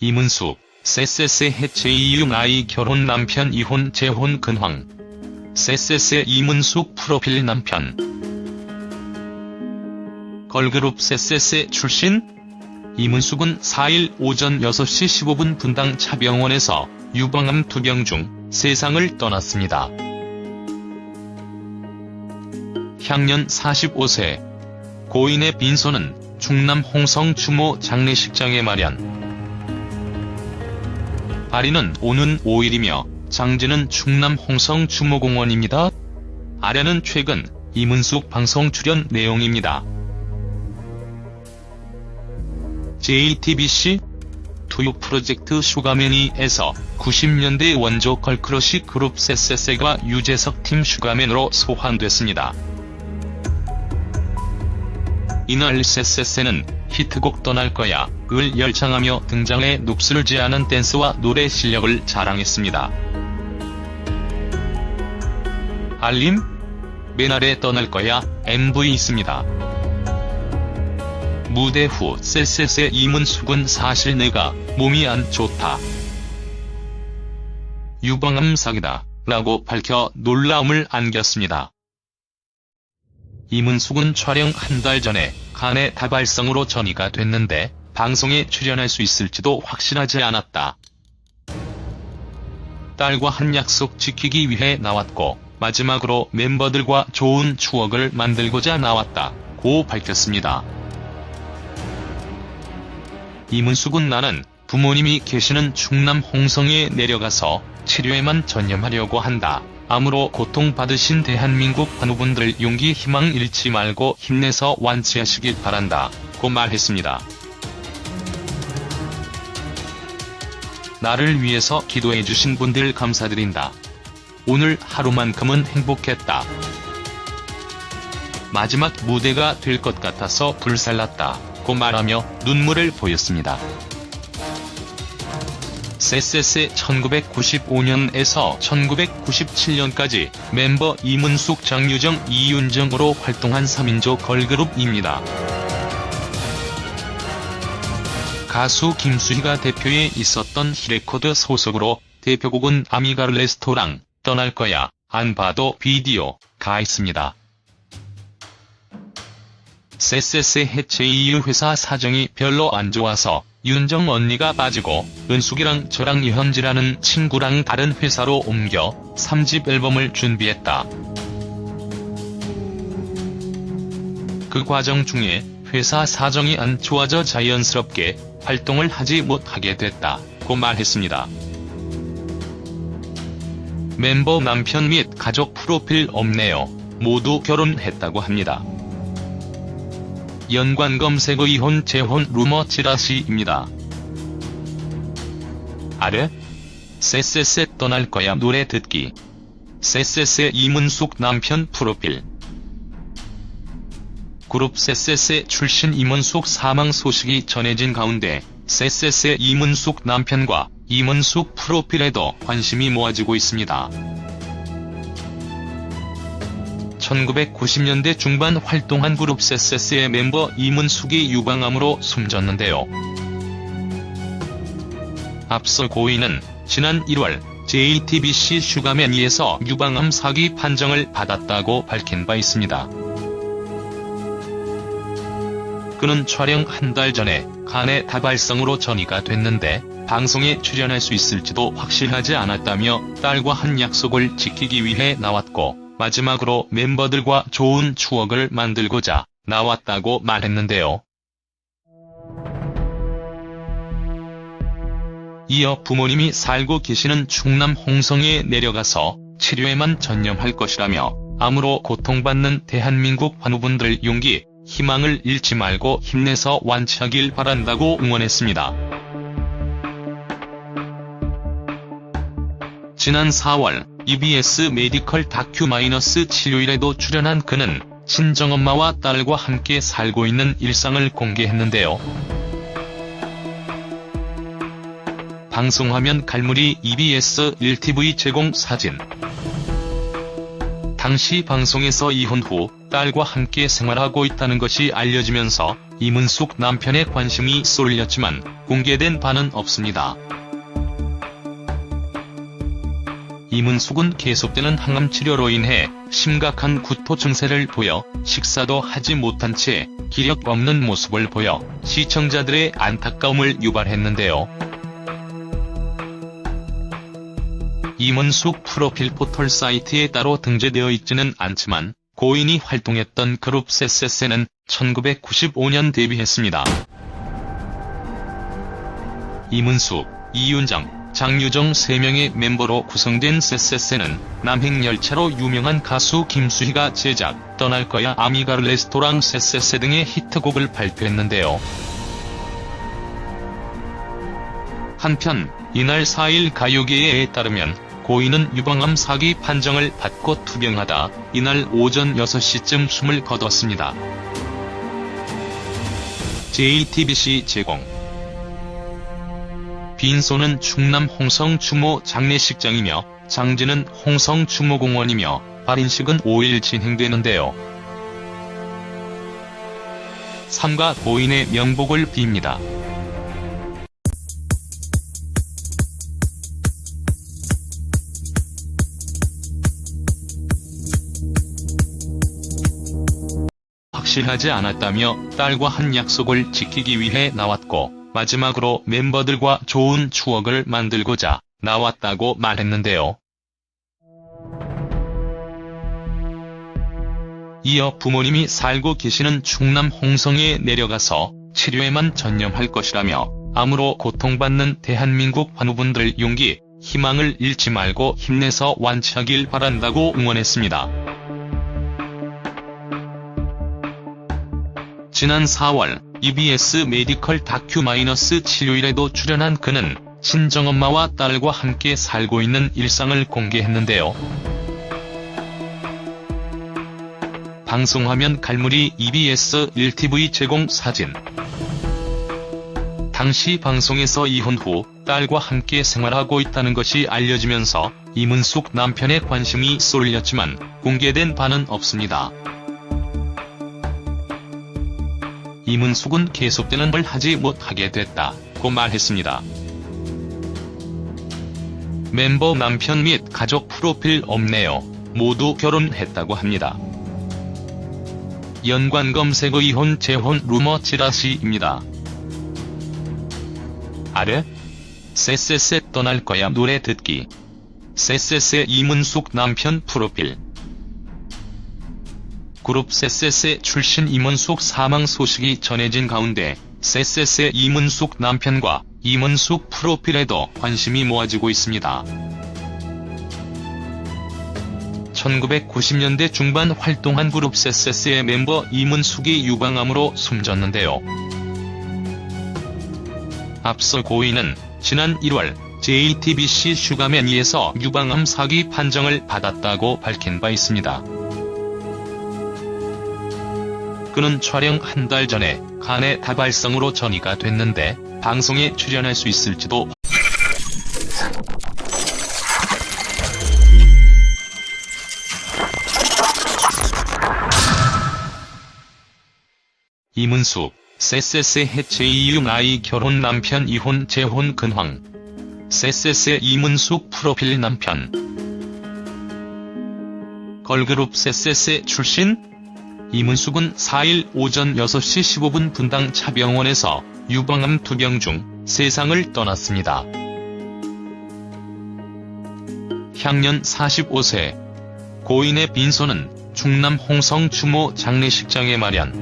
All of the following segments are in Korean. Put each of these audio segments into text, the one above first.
이문숙, 쎄쎄쎄 해체 이유 나이 결혼 남편 이혼 재혼 근황. 쎄쎄쎄 이문숙 프로필 남편. 걸그룹 쎄쎄쎄 출신? 이문숙은 4일 오전 6시 15분 분당 차병원에서 유방암 투병 중 세상을 떠났습니다. 향년 45세. 고인의 빈소는 충남 홍성 추모 장례식장에 마련. 발인은 오는 5일이며 장지는 충남 홍성 추모공원입니다. 아래는 최근 이문숙 방송 출연 내용입니다. JTBC 투유 프로젝트 슈가맨이에서 90년대 원조 걸크러쉬 그룹 쎄쎄쎄가 유재석 팀 슈가맨으로 소환됐습니다. 이날 쎄쎄쎄는 히트곡 떠날 거야 을 열창하며 등장해 눕술지 않은 댄스와 노래 실력을 자랑했습니다. 알림? 맨날에 떠날 거야 MV 있습니다. 무대 후 쎄쎄쎄 이문숙은 사실 내가 몸이 안 좋다. 유방암 사기다. 라고 밝혀 놀라움을 안겼습니다. 이문숙은 촬영 한 달 전에 간의 다발성으로 전이가 됐는데 방송에 출연할 수 있을지도 확실하지 않았다. 딸과 한 약속 지키기 위해 나왔고 마지막으로 멤버들과 좋은 추억을 만들고자 나왔다. 고 밝혔습니다. 이문숙은 나는 부모님이 계시는 충남 홍성에 내려가서 치료에만 전념하려고 한다. 암으로 고통받으신 대한민국 환우분들 용기 희망 잃지 말고 힘내서 완치하시길 바란다. 고 말했습니다. 나를 위해서 기도해주신 분들 감사드린다. 오늘 하루만큼은 행복했다. 마지막 무대가 될 것 같아서 불살랐다. 고 말하며 눈물을 보였습니다. 쎄쎄쎄 1995년에서 1997년까지 멤버 이문숙, 장유정, 이윤정으로 활동한 3인조 걸그룹입니다. 가수 김수희가 대표에 있었던 히레코드 소속으로 대표곡은 아미가 레스토랑, 떠날 거야, 안 봐도 비디오, 가 있습니다. 쎄쎄쎄 해체 이후 회사 사정이 별로 안 좋아서 윤정 언니가 빠지고 은숙이랑 저랑 이현지라는 친구랑 다른 회사로 옮겨 3집 앨범을 준비했다. 그 과정 중에 회사 사정이 안 좋아져 자연스럽게 활동을 하지 못하게 됐다. 고 말했습니다. 멤버 남편 및 가족 프로필 없네요. 모두 결혼했다고 합니다. 연관 검색어 이혼 재혼 루머 찌라시입니다. 아래? 쎄쎄쎄 떠날 거야 노래 듣기. 쎄쎄쎄 이문숙 남편 프로필. 그룹 쎄쎄쎄 출신 이문숙 사망 소식이 전해진 가운데 쎄쎄쎄 이문숙 남편과 이문숙 프로필에도 관심이 모아지고 있습니다. 1990년대 중반 활동한 그룹 쎄쎄쎄의 멤버 이문숙이 유방암으로 숨졌는데요. 앞서 고인은 지난 1월 JTBC 슈가맨이에서 유방암 사기 판정을 받았다고 밝힌 바 있습니다. 그는 촬영 한 달 전에 간의 다발성으로 전이가 됐는데 방송에 출연할 수 있을지도 확실하지 않았다며 딸과 한 약속을 지키기 위해 나왔고 마지막으로 멤버들과 좋은 추억을 만들고자 나왔다고 말했는데요. 이어 부모님이 살고 계시는 충남 홍성에 내려가서 치료에만 전념할 것이라며 암으로 고통받는 대한민국 환우분들 용기, 희망을 잃지 말고 힘내서 완치하길 바란다고 응원했습니다. 지난 4월 EBS 메디컬 다큐 마이너스 치료일에도 출연한 그는 친정엄마와 딸과 함께 살고 있는 일상을 공개했는데요. 방송화면 갈무리 EBS 1TV 제공 사진 당시 방송에서 이혼 후 딸과 함께 생활하고 있다는 것이 알려지면서 이문숙 남편의 관심이 쏠렸지만 공개된 바는 없습니다. 이문숙은 계속되는 항암 치료로 인해 심각한 구토 증세를 보여 식사도 하지 못한 채 기력 없는 모습을 보여 시청자들의 안타까움을 유발했는데요. 이문숙 프로필 포털 사이트에 따로 등재되어 있지는 않지만 고인이 활동했던 그룹 세세세는 1995년 데뷔했습니다. 이문숙, 이윤정, 장유정 3명의 멤버로 구성된 세세세는 남행열차로 유명한 가수 김수희가 제작, 떠날 거야 아미가 레스토랑 세세세 등의 히트곡을 발표했는데요. 한편 이날 4일 가요계에 따르면 고인은 유방암 사기 판정을 받고 투병하다 이날 오전 6시쯤 숨을 거뒀습니다. JTBC 제공 빈소는 충남 홍성 추모 장례식장이며 장지는 홍성 추모공원이며 발인식은 5일 진행되는데요. 삼가 고인의 명복을 빕니다. 확실하지 않았다며 딸과 한 약속을 지키기 위해 나왔고 마지막으로 멤버들과 좋은 추억을 만들고자 나왔다고 말했는데요. 이어 부모님이 살고 계시는 충남 홍성에 내려가서 치료에만 전념할 것이라며 암으로 고통받는 대한민국 환우분들 용기, 희망을 잃지 말고 힘내서 완치하길 바란다고 응원했습니다. 지난 4월 EBS 메디컬 다큐 마이너스 치료일에도 출연한 그는 친정엄마와 딸과 함께 살고 있는 일상을 공개했는데요. 방송화면 갈무리 EBS 1TV 제공 사진 당시 방송에서 이혼 후 딸과 함께 생활하고 있다는 것이 알려지면서 이문숙 남편의 관심이 쏠렸지만 공개된 바는 없습니다. 이문숙은 계속되는 걸 하지 못하게 됐다고 말했습니다. 멤버 남편 및 가족 프로필 없네요. 모두 결혼했다고 합니다. 연관 검색어 이혼 재혼 루머 찌라시입니다. 아래 쎄쎄쎄 떠날 거야 노래 듣기 쎄쎄쎄 이문숙 남편 프로필 그룹 쎄쎄쎄 출신 이문숙 사망 소식이 전해진 가운데 쎄쎄쎄 이문숙 남편과 이문숙 프로필에도 관심이 모아지고 있습니다. 1990년대 중반 활동한 그룹 쎄쎄쎄의 멤버 이문숙이 유방암으로 숨졌는데요. 앞서 고인은 지난 1월 JTBC 슈가맨이에서 유방암 사기 판정을 받았다고 밝힌 바 있습니다. 그는 촬영 한 달 전에 간의 다발성으로 전이가 됐는데 방송에 출연할 수 있을지도 이문숙, 쎄쎄쎄 해체 이유 나이 결혼 남편 이혼 재혼 근황. 쎄쎄쎄 이문숙 프로필 남편. 걸그룹 쎄쎄쎄 출신 이문숙은 4일 오전 6시 15분 분당 차병원에서 유방암 투병 중 세상을 떠났습니다. 향년 45세 고인의 빈소는 충남 홍성 추모 장례식장에 마련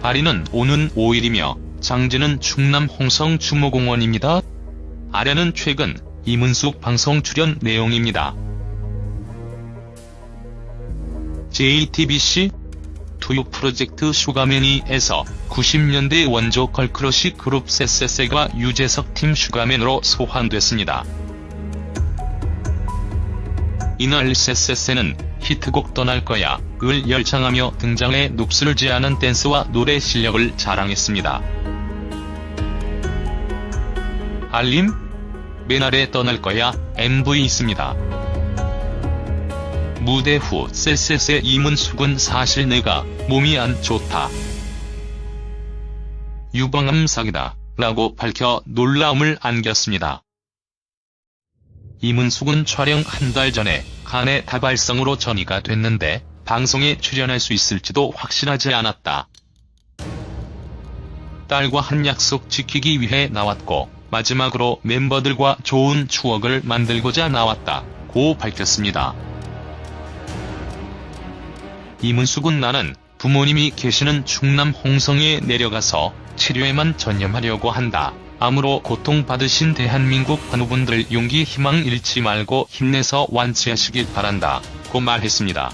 발인은 오는 5일이며 장지는 충남 홍성 추모공원입니다. 아래는 최근 이문숙 방송 출연 내용입니다. JTBC 투유 프로젝트 슈가맨이에서 90년대 원조 걸크러쉬 그룹 쎄쎄쎄가 유재석 팀 슈가맨으로 소환됐습니다. 이날 쎄쎄쎄는 히트곡 떠날 거야 을 열창하며 등장해 눕술지 않은 댄스와 노래 실력을 자랑했습니다. 알림? 맨날에 떠날 거야 MV 있습니다. 무대 후 쎄쎄쎄 이문숙은 사실 내가 몸이 안 좋다. 유방암 사기다. 라고 밝혀 놀라움을 안겼습니다. 이문숙은 촬영 한 달 전에 간의 다발성으로 전이가 됐는데 방송에 출연할 수 있을지도 확실하지 않았다. 딸과 한 약속 지키기 위해 나왔고 마지막으로 멤버들과 좋은 추억을 만들고자 나왔다. 고 밝혔습니다. 이문숙은 나는 부모님이 계시는 충남 홍성에 내려가서 치료에만 전념하려고 한다. 암으로 고통받으신 대한민국 환우분들 용기 희망 잃지 말고 힘내서 완치하시길 바란다. 고 말했습니다.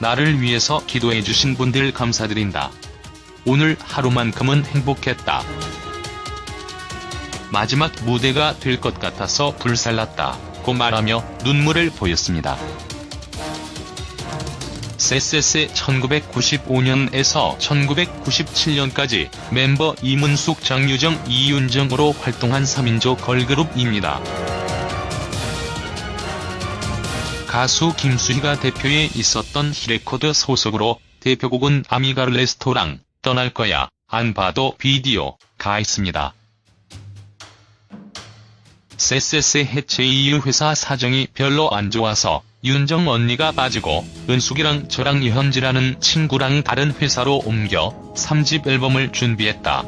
나를 위해서 기도해주신 분들 감사드린다. 오늘 하루만큼은 행복했다. 마지막 무대가 될 것 같아서 불살랐다. 고 말하며 눈물을 보였습니다. 쎄쎄쎄 1995년에서 1997년까지 멤버 이문숙, 장유정, 이윤정으로 활동한 3인조 걸그룹입니다. 가수 김수희가 대표에 있었던 히레코드 소속으로 대표곡은 아미가 레스토랑, 떠날 거야, 안 봐도 비디오, 가 있습니다. 쎄쎄쎄 해체 이후 회사 사정이 별로 안 좋아서 윤정 언니가 빠지고 은숙이랑 저랑 유현지라는 친구랑 다른 회사로 옮겨 3집 앨범을 준비했다.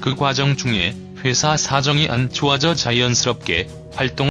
그 과정 중에 회사 사정이 안 좋아져 자연스럽게 활동